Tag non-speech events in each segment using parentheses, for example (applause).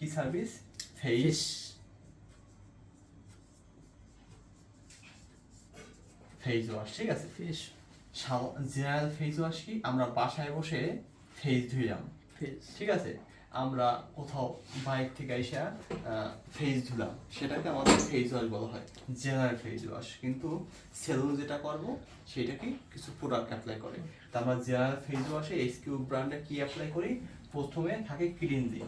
কি service? Face face wash ঠিক আছে? ফেস জেনারেল ফেস ওয়াশ কি? আমরা বাসায় বসে ফেস ধুইলাম। ঠিক আছে? আমরা কোথাও বাইক থেকে আইসা ফেস ধুলাম। সেটাকে আমাদের ফেস ওয়াশ বলা হয়। জেনারেল ফেস ওয়াশ কিন্তু সেলুন যেটা করব সেটাকে কিছু প্রোডাক্ট অ্যাপ্লাই করে। তা আমরা জেনারেল ফেস ওয়াশে এসকিউ ব্র্যান্ডে কি অ্যাপ্লাই করি? প্রথমে থাকে cleansing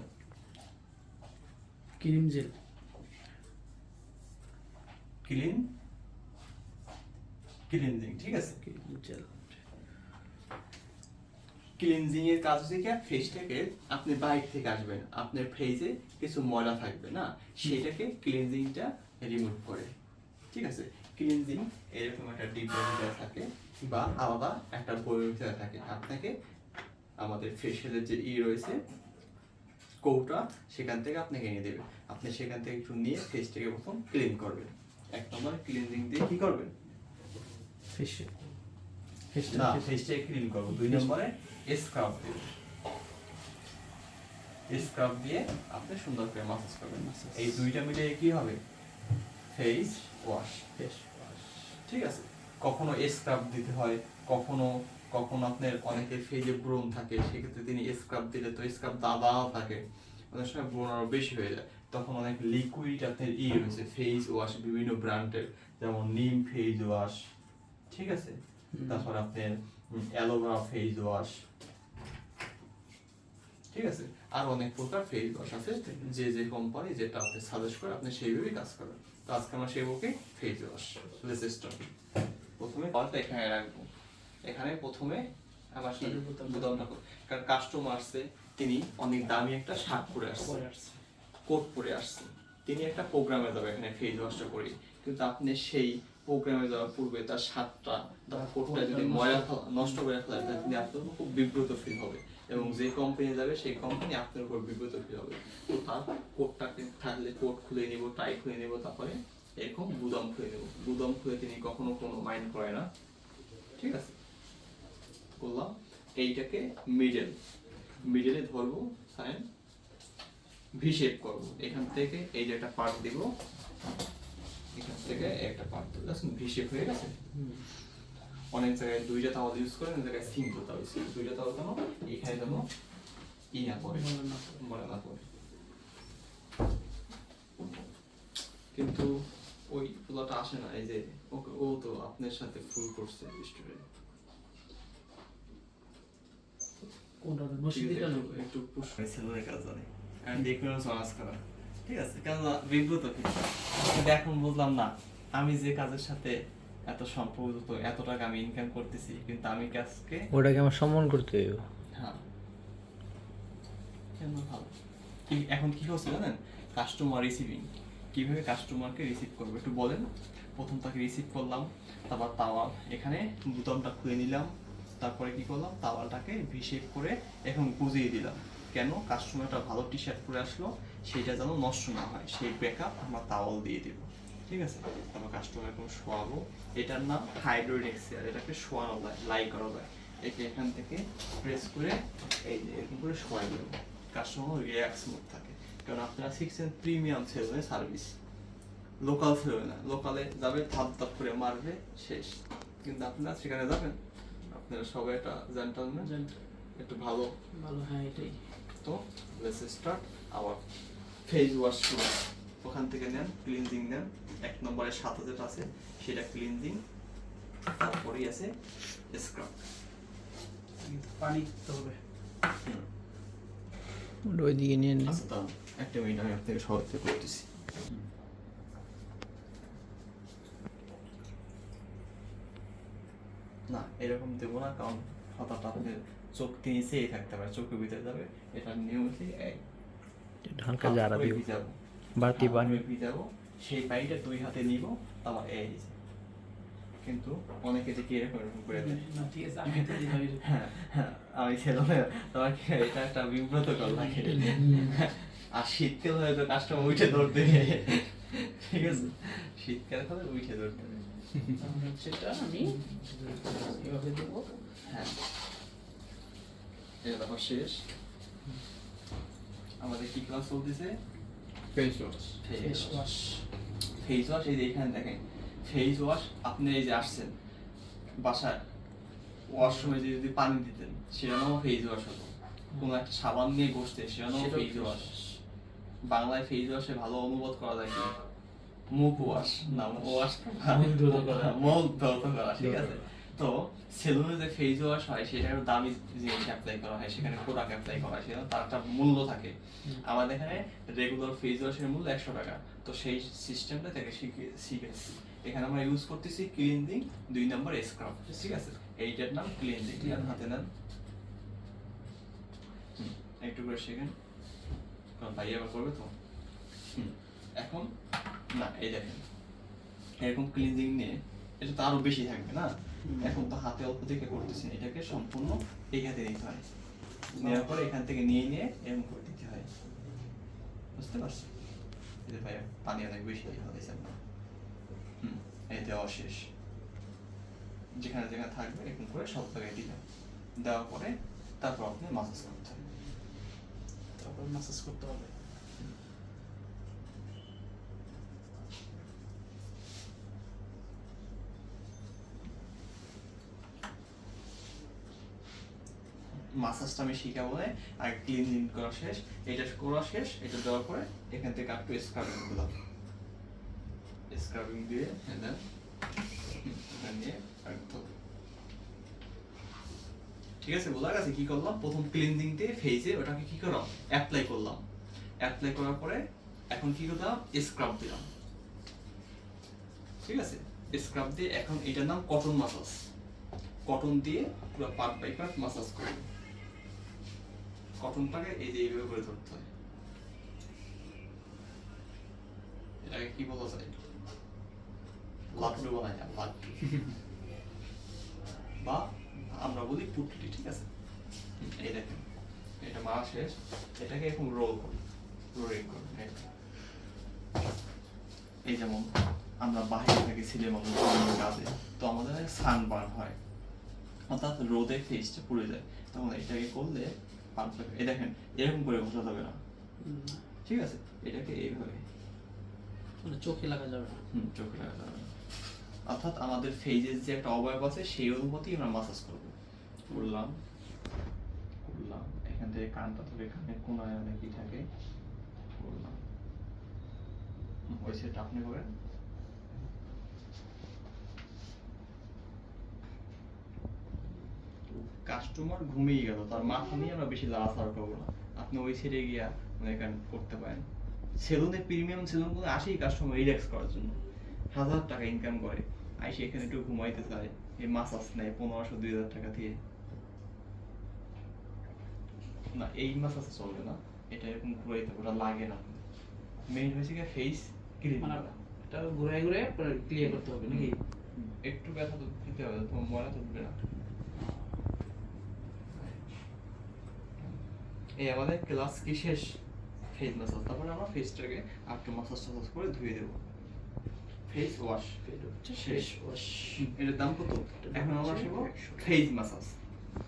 cream gel. Clean? Cleansing ঠিক আছে। জেল। ক্লিনজিং এর কাজ হচ্ছে কি ফেসটাকে আপনি বাইরে থেকে আসবেন আপনার ফেসে কিছু ময়লা থাকবে না সেটাকে ক্লিনজিংটা রিমুভ করে। ঠিক আছে? ক্লিনজিং এরকম একটা ডিব্বা ভিতরে থাকে বা আলাদা একটা বইয়ের ভিতরে থাকে। আপনাকে আমাদের ফেসিয়ালের যে ই রয়েছে কৌটা সেখান থেকে আপনাকে এনে দেবে। আপনি সেখান থেকে একটু নিয়ে ফেসটাকে প্রথম ক্লিন করবেন। এক নম্বর ক্লিনজিং দিয়ে কি করবেন? ফেস না ফেসটাকে ক্লিন করব। দুই নম্বরে স্ক্রাব দিব স্ক্রাব দিয়ে আপনি সুন্দর করে মাসাজ করবেন এই দুইটা মিলে কি হবে? ফেস ওয়াশ ফেস ঠিক আছে? কখনো স্ক্রাব দিতে হয় কখনো কখনো আপনার অনেকের ফেজে ব্রণ থাকে সেক্ষেত্রে তিনি স্ক্রাব দিলে তো স্ক্রাব দাদাও থাকে। অনেক সময় ব্রণ আরও বেশি হয়ে যায়। তখন অনেক লিকুইড আপনার ই রয়েছে ফেস ওয়াশ বিভিন্ন ব্র্যান্ডের যেমন নিম ফেস ওয়াশ ঠিক আছে? তারপর আপনার অ্যালোভেরা ফেস ওয়াশ ঠিক আছে? আর অনেক প্রকার ফেস ওয়াশ আছে যে যে কোম্পানি যেটা আপনি সাজেস্ট করে আপনি সেইভাবেই কাজ করেন। তো আজকে আমরা সেই বুকে ফেস ওয়াশ লেসেস্টন প্রথমে কলটা এখানে রাখব। এখানে প্রথমে আমার বোতাম- বোতামটা কারণ কাস্টমার আসছে তিনি অনেক দামি একটা শার্ট পরে আসছে। কোট পরে আসছে। তিনি একটা প্রোগ্রামে যাবে এখানে ফেস ওয়াশটা করি। কিন্তু আপনি সেই প্রোগ্রামে যাওয়ার পূর্বে তার শার্টটা তার কোটটা যদি ময়লা নষ্ট করে ফেলে তিনি আপনার উপর খুব বিব্রত ফিল হবে। এবং যে কোম্পানি যাবে সেই কোম্পানি আপনার উপর বিব্রত ফিল হবে। তো তার কোটটাকে থাকলে কোট খুলে নিব টাই খুলে নিব তারপরে এরকম গুদাম খুলে নেব। গুদাম খুলে তিনি কখনো কোনো মাইন্ড করে না। ঠিক আছে? বললাম এইটাকে মিডল মিডলে ধরবো সাইন ভি শেপ করব। এখান থেকে এই যে একটা পার্ট দিব এখান থেকে একটা পার্ট দিব ভি শেপ হয়ে গেছে? অনেক জায়গায় দুইটা তাওয়াল ইউজ করে অনেক জায়গায় সিঙ্গল তাওয়াল ইউজ করে দুইটা তাওয়াল কেন এখানে যেন ই না পড়ে ময়লা না পড়ে। পড়ে। কিন্তু ওই পোলাটা আসে না এই যে ওকে ও তো আপনার সাথে ফুল করছে স্টুডেন্ট কোনটা মসজিদটা নেব একটু পুশ সেলুনের কাজ জানে। আমি সমাজ করা ঠিক আছে বিব্রত কিন্তু এখন বুঝলাম না আমি যে কাজের সাথে এত সম্পর্ক এত টাকা আমি ইনকাম করতেছি কিন্তু আমি কাজকে ওটাকে আমার সম্মান করতে হইব। হ্যাঁ। কেন ভালো? এখন কি হচ্ছে জানেন? কাস্টমার রিসিভিং কীভাবে কাস্টমারকে রিসিভ করব? একটু বলেন। প্রথম তাকে রিসিভ করলাম তারপর তাওয়া এখানে বুতামটা খুলে নিলাম। তারপরে কি করলাম? তাওয়ালটাকে ভি শেপ করে এখন গুজিয়ে দিলাম। কেন? কাস্টমারটা ভালো টি শার্ট পরে আসলো সেটা যেন নষ্ট না হয়। সেই ব্যাকআপ আমরা তাওয়াল দিয়ে দেব। ঠিক আছে? তারপর কাস্টমার এখন শোয়াবো। এটার নাম হাইড্রোইড এক্সিয়ার এটাকে শোয়ানো যায়, লাই করা যায়। একে এখান থেকে প্রেস করে এই যে এরকম করে শোয়াই দেবো। কাস্টমার রিল্যাক্স মুড থাকে। কারণ আপনারা শিখছেন প্রিমিয়াম সেলুনে সার্ভিস লোকাল সেলুনে না। লোকালে যাবে, ধাপ ধাপ করে মারবে, শেষ। কিন্তু আপনারা সেখানে যাবেন। আপনারা সবাই একটা জেন্টালম্যান একটু ভালো। ভালো হ্যাঁ এটাই। তো let's start our face wash শুরু। ওখান থেকে নেন ক্লিনজিং নেন। এক নম্বরে সাত যেটা আছে সেটা ক্লিনজিং তারপরেই আছে স্ক্রাব পানি দিতে হবে। ওটা ওইদিকে নিয়ে নিন। আচ্ছা একটা মিনিট আমি আপনাকে সহায়তা করতেছি না এরকম দেবো না কারণ হঠাৎ আপনার চোখ নিচেই থাকতে পারে চোখের ভিতরে যাবে এটা নিয়ম হচ্ছে এই একটু হালকা জারা দিব ভিজাবো বাড়তি হাত পানি ভিজাবো সেই পানিটা দুই হাতে নিব তারপর এই কিন্তু অনেকে দেখি এরকম এরকম করে দেয়। না ঠিক আছে আমি তো দিলাম (laughs) হ্যাঁ হ্যাঁ তোমার কি এটা একটা বিব্রত কর লাগে আর শীতকাল হলে তো কাস্টমার উঠে দৌড় দেবে ঠিক আছে? শীতকাল হলে উঠে দৌড় দেবে সেটা আমি এভাবে দেবো। হ্যাঁ। এটা দেখো শেষ। আমাদের কি ক্লাস চলতেছে? Face wash face wash face wash এই যে এখানে দেখেন। ফেস ওয়াশ আপনি এই যে আসছেন বাসায় ওয়াশরুমে যে যদি পানি দিতেন সেটা নামও ফেস ওয়াশ হতো। কোনো একটা সাবান নিয়ে বসতে সেটা নামও ফেস ওয়াশ বাংলায় ফেস ওয়াশে ভালো অনুবাদ করা যায় কি? মুখ ওয়াশ না ওয়াশ মুখ ধৌত করা। করা ঠিক আছে। তো সেলুনে যে ফেস ওয়াশ হয় সেটা একটু দামি জিনিস অ্যাপ্লাই করা হয় সেখানে প্রোডাক্ট অ্যাপ্লাই করা হয় সেখানে তার একটা মূল্য থাকে। আমাদের এখানে রেগুলার ফেস ওয়াশের মূল্য একশো টাকা। তো সেই সিস্টেমটা থেকে শিখেছি। এখানে আমরা ইউজ করতেছি ক্লিনজিং দুই নম্বর স্ক্রাব ঠিক আছে? এইটার নাম ক্লিনজিং ঠিক আছে হাতে নেন। একটু করে শেখেন। কারণ ভাই আবার করবে তো। এখন না এই দেখেন। এরকম ক্লিনজিং নিয়ে এটা তো আরও বেশি থাকবে না? এখন তো হাতে অল্প থেকে করতেছেন এটাকে সম্পূর্ণ এই হাতে নিতে হয়। নেওয়ার পরে এখান থেকে নিয়ে নিয়ে এরকম করে দিতে হয়। বুঝতে পারছেন? এই ভাই পানি অনেক বেশি হয়েছে আপনার হুম এই দেওয়া যেখানে যেখানে থাকবে এরকম করে সব জায়গায় দিলাম দেওয়ার পরে তারপর আপনি মাসাজ করতে হবে। তারপর ম্যাসাজ করতে হবে। মাসাজটা আমি শিখাবো আর ক্লিনজিং করা শেষ। এটা করা শেষ। এটা দেওয়ার পরে এখান থেকে একটু স্ক্রাবিং দিলাম স্ক্রাবিং দিয়ে রাখতে ঠিক আছে, বোঝা গেছে কি করলাম? প্রথম ক্লিনজিং দিয়ে ফেজে ওটাকে কি করলাম? অ্যাপ্লাই করলাম। অ্যাপ্লাই করার পরে এখন কি করলাম? স্ক্রাব দিলাম। ঠিক আছে? স্ক্রাব দিয়ে এখন এটার নাম কটন মাসাজ কটন দিয়ে পুরো পার্ট বাই পার্ট মাসাজ করব কটনটাকে এই যে এইভাবে করে ধরতে হয়। এটাকে কি বলা যায়? লাট্টু বানায় না লাট্টু বা আমরা বলি পুটলি ঠিক আছে? এই দেখেন এটা মারা শেষ এটাকে এখন রোল করি রোলিং করি এই। যেমন আমরা বাইরে থেকে মানুষ কাজে তো আমাদের সানবার্ন হয় অর্থাৎ রোদে ফেসটা পুড়ে যায় তখন এটাকে করলে পারফেক্ট এই দেখেন এরকম করে বোঝা যাবে না। ঠিক আছে এটাকে এইভাবে। মানে চোখে লাগা যাবে না। হুম চোখে লাগা যাবে না। অর্থাৎ আমাদের ফেজের যে একটা অবয়ব আছে সেই অনুমতি আমরা মাসাজ করব। করলাম করলাম এখান থেকে কানটা ধরে এখানে কোনায় অনেক কি থাকে। করলাম। ওই সেটা আপনি করেন কাস্টমার ঘুমিয়ে গেল তার মাথা নিয়ে আমরা বেশি লাড়াচাড়া করব না। আপনি ওই সাইডে গিয়া মানে এখানে করতে পারেন। সেলুনে প্রিমিয়াম সেলুনগুলো আসেই কাস্টমার রিল্যাক্স করার জন্য। হাজার টাকা ইনকাম করে। আইসে এখানে একটু ঘুমাইতে চায়। এই মাসাজ নেয় পনেরোশো দুই হাজার টাকা দিয়ে। না এই মাসাজ চলবে না। এটা এরকম ঘুরাইতে ওটা লাগে না। মেইন হয়েছে কি ফেস ক্লিন মানে এটা ঘুরে ঘুরে ক্লিয়ার করতে হবে নাকি? একটু ব্যথা তো দিতে হবে তোমার ময়লা তো না। এই আমাদের ক্লাস কি শেষ? ফেস মাসাজ তারপরে আমরা ফেসটাকে আটকে মাসাজ টাসাজ করে ধুয়ে দেবো। ফেস ওয়াশ এটা হচ্ছে শেষ। ওয়াশ এটার দাম কত? এখন আমরা 100 ফেস মাসাজ